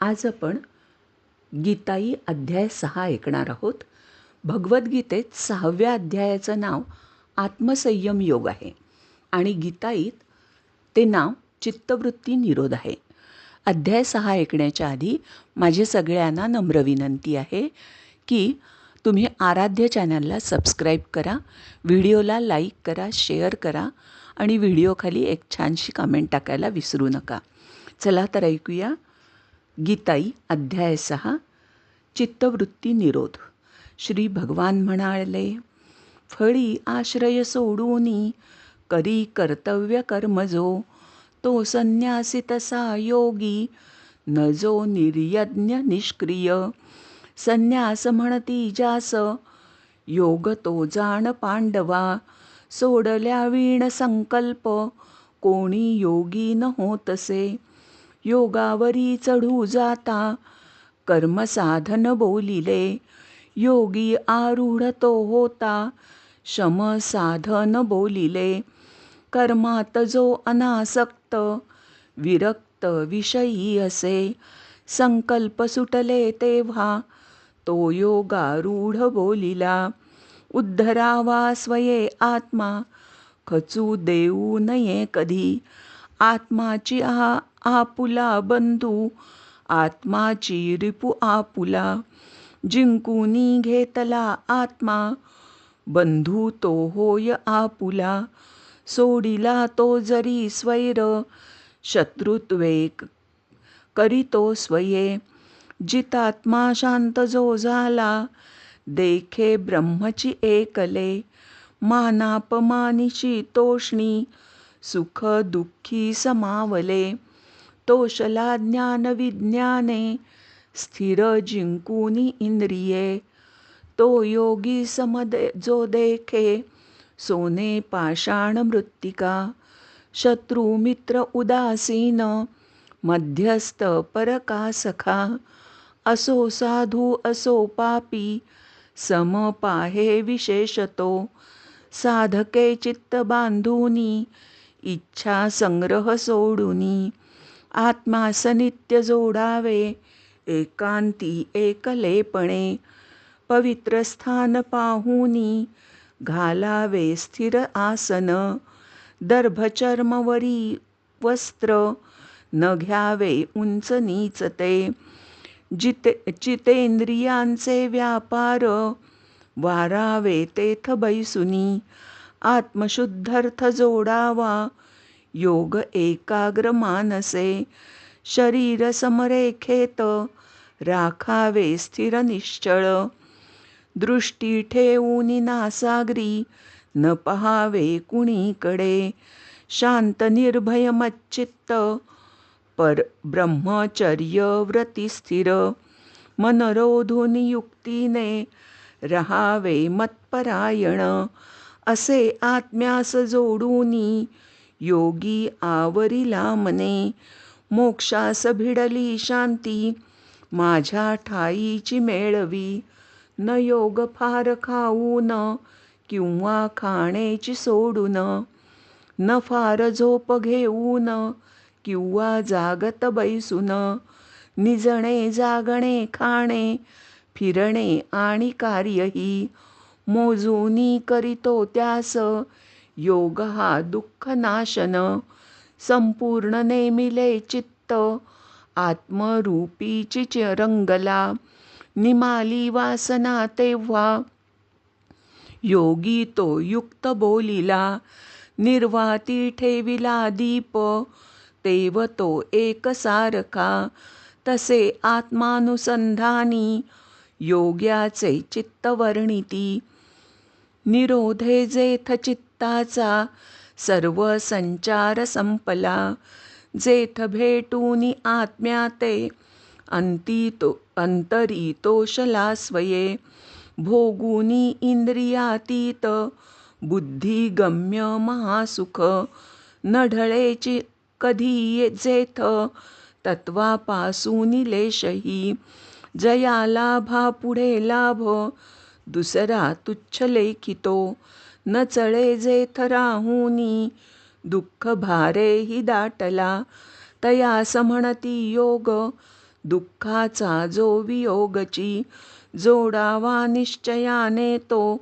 आज आपण गीताई अध्याय सहा ऐकणार आहोत. भगवद्गीतेत सहाव्या अध्यायाचं नाव आत्मसंयम योग आहे आणि गीताईत ते नाव चित्तवृत्ती निरोध आहे. अध्याय सहा ऐकण्याच्या आधी माझी सगळ्यांना नम्र विनंती आहे की तुम्ही आराध्य चॅनलला सबस्क्राईब करा व्हिडिओला लाईक करा शेअर करा आणि व्हिडिओखाली एक छानशी कमेंट टाकायला विसरू नका. चला तर ऐकूया गीताई अध्याय सहा चित्तवृत्ती निरोध. श्री भगवान म्हणाले फळी आश्रय सोडूनी करी कर्तव्य कर्म जो तो संन्यासी तसा योगी न जो निर्यज्ञ निष्क्रिय. संन्यास म्हणती जास योग तो जाण पांडवा सोडल्या वीण संकल्प कोणी योगी न होतसे. योगावरी चढू जाता. कर्मसाधन बोलिले योगी आरूढ तो होता. शम साधन बोलिले कर्मात जो अनासक्त विरक्त विषयी असे. संकल्प सुटले तेव्हा तो योगारूढ बोलिला उद्धरावा स्वये आत्मा खचू देऊ नये कधी. आत्माची आ आपुला बंधू आत्माची रिपू आपुला. जिंकूनी घेतला आत्मा बंधू तो होय आपुला. सोडिला तो जरी स्वैर शत्रुत्वे करीतो स्वये. जितात्मा शांत जो झाला देखे ब्रह्मची एकले. मानापमानिशी तोष्णी सुख दुःखी समावले. तोषला ज्ञान विज्ञाने स्थिर जिंकूनी इंद्रिये. तो योगी समदे जो देखे सोने पाषाण मृत्तिका. शत्रू मित्र उदासीन मध्यस्थ परका सखा असो साधू असो पापी सम पाहे विशेषतो. साधके चित्त बांधूनी इच्छा संग्रह सोडूनी. आत्मास नित्य जोडावे एकांती एकलेपणे. पवित्र स्थान पाहूनी घालावे स्थिर आसन. दर्भचर्मवरी वस्त्र न घ्यावे उंच नीचते. जिते चितेंद्रियांचे व्यापार वारावे तेथ बैसुनी. आत्मशुद्धर्थ जोडावा योग एकाग्र मानसे. शरीर समरेखेत. राखावे स्थिर निश्चळ. दृष्टी ठेवून नासागरी. न पहावे कुणीकडे. शांत निर्भय मच्चित्त. पर ब्रह्मचर्य व्रती स्थिर. मनरोधून युक्तीने. रहावे मत्परायण. असे आत्म्यास जोडूनी योगी आवरिला मने मोक्षास भिडली शांती माझ्या ठाईची मेळवी. न योग फार खाऊन किंवा खाणेची सोडून. न फार झोप घेऊन किंवा जागत बैसून. निजणे जागणे खाणे फिरणे आणि कार्यही. मोजूनी करीतो त्यास. योग हा दुःख नाशन संपूर्ण नेमिले चित्त. आत्मरूपीची रंगला निमाली वासना तेव्हा. योगी तो युक्त बोलिला निर्वाती ठेविला दीप. तेव तो एकसारखा तसे आत्मानुसंधानी योग्याचे चित्तवर्णिती. निरोधे जेथ चित्ताचा सर्व संचार संपला. जेथ भेटूनी आत्म्याते अंती तो अंतरी तोषला स्वये. भोगुनी इंद्रियातीत बुद्धी गम्य महासुख नढळेची कधी जेथ तत्वापासून लेशही. जया पुढे लाभ दुसरा तुच्छ लेखितो. न चळे जेथ थराहुनी दुःख भारे ही दाटला. तया म्हणती योग दुःखाचा जो वियोगची जोडावा निश्चयाने तो.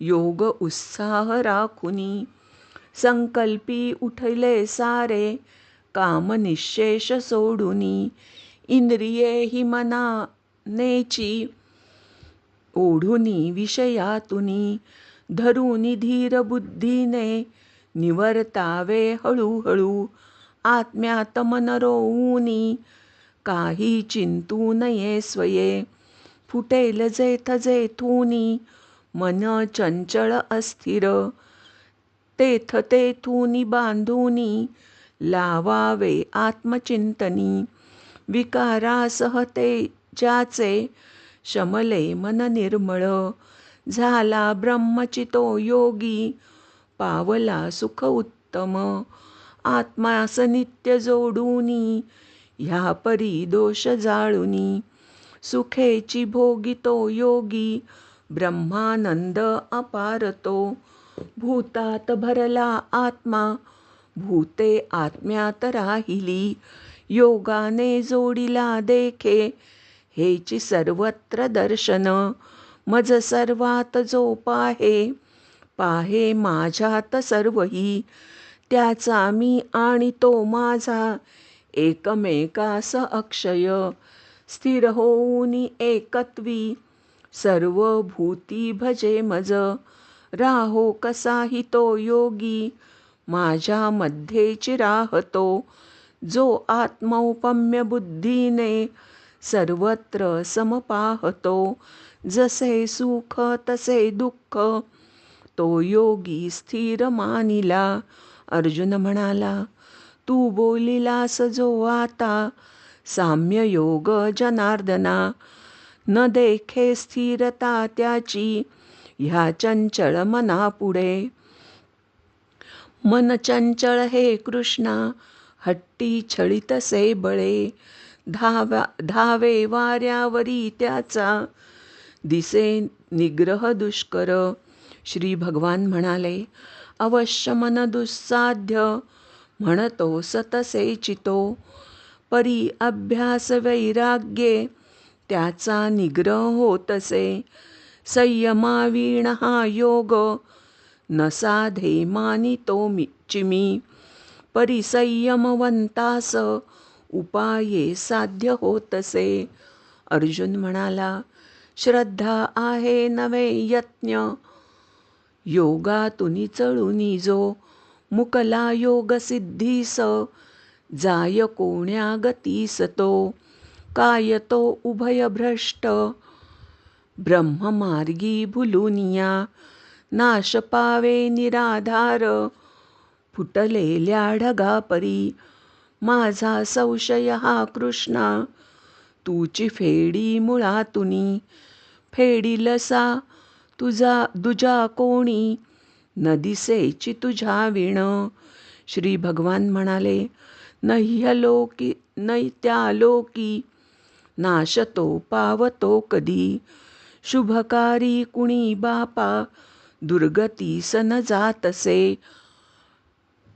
योग उत्साह राखुनी संकल्पी उठले सारे काम निशेष सोडुनी. इंद्रिये हि मनानेची ओढुनी विषयातुनी धरुनी धीर बुद्धीने निवर्तावे हळूहळू आत्म्यात मनरोऊनी काही चिंतू नये स्वये फुटेल जेथ जेथूनी मन चंचळ अस्थिर तेथ तेथूनी बांधूनी लावावे आत्मचिंतनी विकारासह ते ज्याचे शमले मन निर्मळ. झाला ब्रह्मचितो योगी पावला सुख उत्तम. आत्मास नित्य जोडूनी ह्या परी दोष जाळुनी. सुखेची भोगितो योगी ब्रह्मानंद अपारतो. भूतात भरला आत्मा भूते आत्म्यात राहिली. योगाने जोडिला देखे हेची सर्वत्र दर्शन. मज सर्वात जो पाहे पाहे माझ्यात सर्वही. त्याचा मी आणि तो माझा. एकमेकास अक्षय. स्थिर होऊन एकत्वी. सर्व भूती भजे मज. राहो कसाही तो योगी. माझ्यामध्येच राहतो. जो आत्मौपम्य बुद्धीने सर्वत्र समपाहतो. जसे सुख तसे दुःख. तो योगी स्थिर मानिला. अर्जुन म्हणाला तू बोलिलास जो आता. साम्य योग जनार्दना. न देखे स्थिरता त्याची. ह्या चंचळ मनापुढे. मन चंचळ हे कृष्णा. हट्टी छळितसे बळे. धावा धावे वाऱ्यावरी त्याचा दिसे निग्रह दुष्कर. श्री भगवान म्हणाले अवश्य मन दुस्साध्य म्हणतो सतसे चितो. परी अभ्यास वैराग्ये त्याचा निग्रह होतसे. संयमावीण हा योग न साधे मानितो चिमी. परिसंयमवंतास उपाये साध्य होत असे अर्जुन म्हणाला श्रद्धा आहे नवे यत्न योगातुनी चळूनी जो मुकला योग सिद्धीस जाय कोण्या गतीस तो काय तो उभयभ्रष्ट ब्रह्ममार्गी भुलुनिया नाश पावे निराधार. फुटलेल्या ढगापरी माझा संशय हा कृष्णा. तूची फेडी मुळातुनी. फेडीलसा तुझा दुजा कोणी. न दिसेची तुझ्या विण. श्री भगवान म्हणाले नह्यलोकी नैत्यालोकी नाशतो पावतो कधी. शुभकारी कुणी बापा. दुर्गती सन जातसे.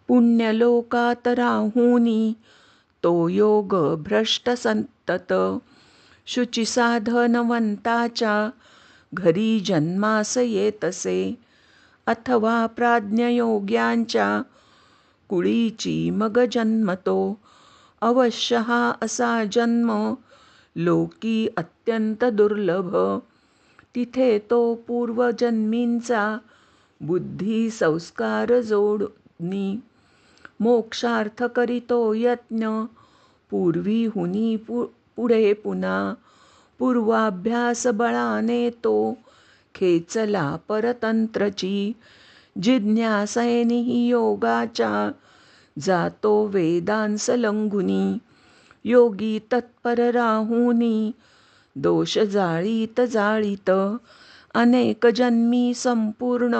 पुण्यलोकात राहुनी तो योग भ्रष्ट संतत शुची साधनवंताच्या घरी जन्मास येतसे अथवा प्राज्ञयोग्यांच्या कुळीची मग जन्मतो. अवश्य हा असा जन्म लोकी अत्यंत दुर्लभ. तिथे तो पूर्वजन्मींचा बुद्धी संस्कार जोडनी मोक्षार्थ करीतो यज्ञ पूर्वीहुनी पु पुढे पुन्हा पूर्वाभ्यास बळाने तो खेचला परतंत्रची. जिज्ञासेनी योगाच्या जातो वेदांस लंघुनी योगी तत्पर राहुनी. दोष जाळीत जाळीत अनेक जन्मी संपूर्ण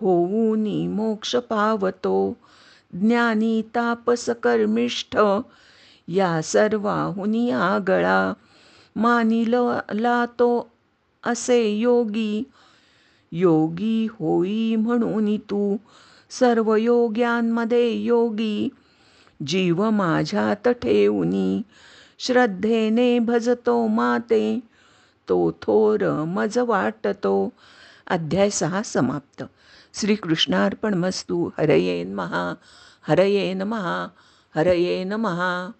होऊनी मोक्ष पावतो. ज्ञानी तापस कर्मिष्ठ या सर्वाहुनी आगळा मानिला तो असे योगी. योगी होई म्हणून तू सर्व योग्यांमध्ये योगी. जीव माझ्यात ठेवूनी श्रद्धेने भजतो माते. तो थोर मज वाटतो. अध्याय सहा समाप्त. श्रीकृष्णार्पणमस्तू हरये हरयेन महा हरयेन महा हरयेन महा